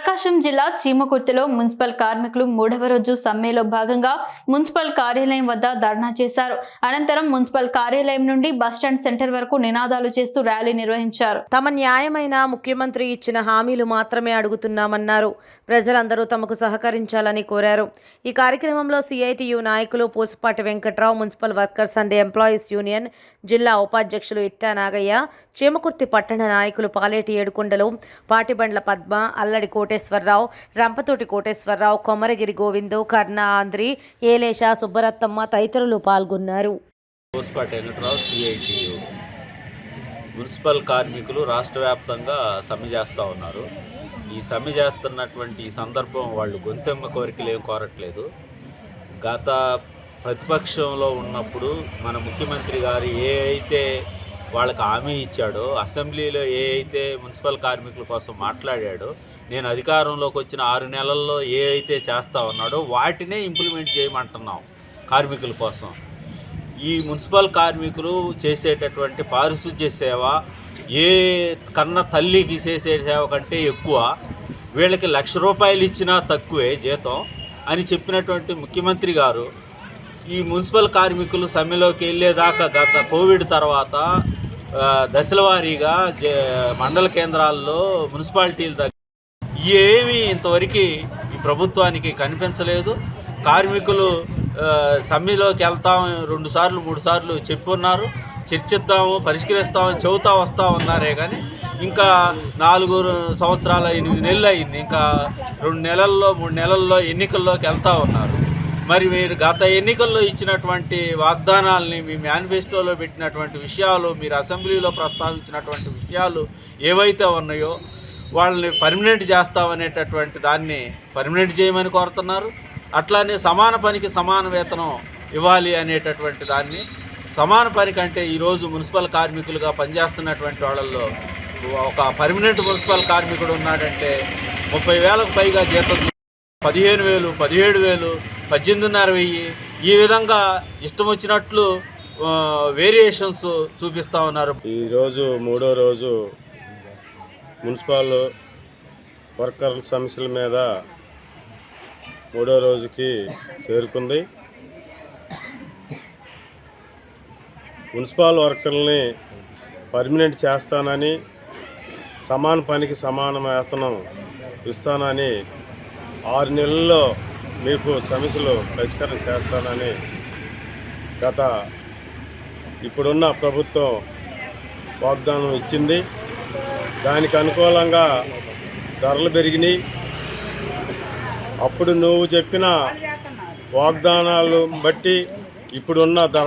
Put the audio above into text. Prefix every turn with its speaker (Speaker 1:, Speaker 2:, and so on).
Speaker 1: por ప్రకాశం జిల్లా చీమకుర్తిలో municipal కార్మికులు మూడవ రోజు సమ్మెలో భాగంగా మున్సిపల్ కార్యాలయం వద్ద ధర్నా చేశారు. అనంతరం మున్సిపల్ కార్యాలయం నుండి బస్టాండ్ సెంటర్ వరకు నినాదాలు చేస్తూ ర్యాలీ నిర్వహించారు.
Speaker 2: తమ న్యాయమైన ముఖ్యమంత్రి ఇచ్చిన హామీలు మాత్రమే అడుగుతున్నామన్నారు. ప్రజలందరూ తమకు సహకరించాలని కోరారు. ఈ కార్యక్రమంలో సిఐటియు నాయకులు Pusapati Venkatrao municipal workers and employees union జిల్లా ఉపాధ్యక్షులు ఇట్టా నాగయ్య చీమకుర్తి పట్టణ నాయకులు పాలేటి ఏడుకొండలు పాటిబండ్ల పద్మ అల్లడి కోటేశ్వరరావు రంపతోటి కోటేశ్వరరావు కొమరగిరి గోవిందు కర్ణ ఆంధ్రి ఏలేష సుబ్బరత్తమ్మ తదితరులు పాల్గొన్నారు.
Speaker 3: మున్సిపల్ కార్మికులు రాష్ట్ర వ్యాప్తంగా సమ్మె చేస్తూ ఉన్నారు. ఈ సమ్మె చేస్తున్నటువంటి ఈ సందర్భం వాళ్ళు గొంతెమ్మ కోరికలు ఏం కోరట్లేదు. గత ప్రతిపక్షంలో ఉన్నప్పుడు మన ముఖ్యమంత్రి గారు ఏ అయితే వాళ్ళకి హామీ ఇచ్చాడో. అసెంబ్లీలో ఏ అయితే మున్సిపల్ కార్మికుల కోసం మాట్లాడాడో నేను అధికారంలోకి వచ్చిన ఆరు నెలల్లో ఏ అయితే చేస్తా ఉన్నాడో వాటినే ఇంప్లిమెంట్ చేయమంటున్నాం కార్మికుల కోసం. ఈ మున్సిపల్ కార్మికులు చేసేటటువంటి పారిశుధ్య సేవ ఏ కన్న తల్లికి చేసే సేవ కంటే ఎక్కువ వీళ్ళకి లక్ష రూపాయలు ఇచ్చినా తక్కువే జీతం అని చెప్పినటువంటి ముఖ్యమంత్రి గారు ఈ మున్సిపల్ కార్మికులు సమ్మెలోకి వెళ్ళేదాకా గత కోవిడ్ తర్వాత దశల వారీగా మండల కేంద్రాల్లో మున్సిపాలిటీల దగ్గర ఏమీ ఇంతవరకు ఈ ప్రభుత్వానికి కనిపించలేదు. కార్మికులు సమ్మెలోకి వెళ్తాం రెండు సార్లు మూడు సార్లు చెప్పున్నారు చర్చిద్దాము పరిష్కరిస్తామని చెబుతా వస్తూ ఉన్నారే కానీ ఇంకా నాలుగు సంవత్సరాల ఎనిమిది నెలలు అయింది. ఇంకా రెండు నెలల్లో మూడు నెలల్లో ఎన్నికల్లోకి వెళ్తా ఉన్నారు. మరి మీరు గత ఎన్నికల్లో ఇచ్చినటువంటి వాగ్దానాలని మీ మేనిఫెస్టోలో పెట్టినటువంటి విషయాలు మీరు అసెంబ్లీలో ప్రస్తావించినటువంటి విషయాలు ఏవైతే ఉన్నాయో వాళ్ళని పర్మనెంట్ చేస్తామనేటటువంటి దాన్ని పర్మనెంట్ చేయమని కోరుతున్నారు. అట్లానే సమాన పనికి సమాన వేతనం ఇవ్వాలి అనేటటువంటి దాన్ని సమాన పని కంటే ఈరోజు మున్సిపల్ కార్మికులుగా పనిచేస్తున్నటువంటి వాళ్ళల్లో ఒక పర్మనెంట్ మున్సిపల్ కార్మికుడు ఉన్నాడంటే ముప్పై వేలకు పైగా జీతం పదిహేను వేలు పదిహేడు వేలు పద్దెనిమిదిన్నర వెయ్యి. ఈ విధంగా ఇష్టం వచ్చినట్లు వేరియేషన్స్ చూపిస్తూ ఉన్నారు.
Speaker 4: ఈరోజు మూడో రోజు మున్సిపల్ వర్కర్ సమస్యల మీద మూడో రోజుకి చేరుకుంది. మున్సిపల్ వర్కర్ని పర్మనెంట్ చేస్తానని సమాన పనికి సమాన వేతనం ఇస్తానని ఆరు నెలల్లో మీకు సమస్యలు పరిష్కారం చేస్తానని గత ఇప్పుడున్న ప్రభుత్వం వాగ్దానం ఇచ్చింది. దానికి అనుకూలంగా ధరలు పెరిగినాయి. అప్పుడు నువ్వు చెప్పిన వాగ్దానాలు బట్టి ఇప్పుడున్న ధర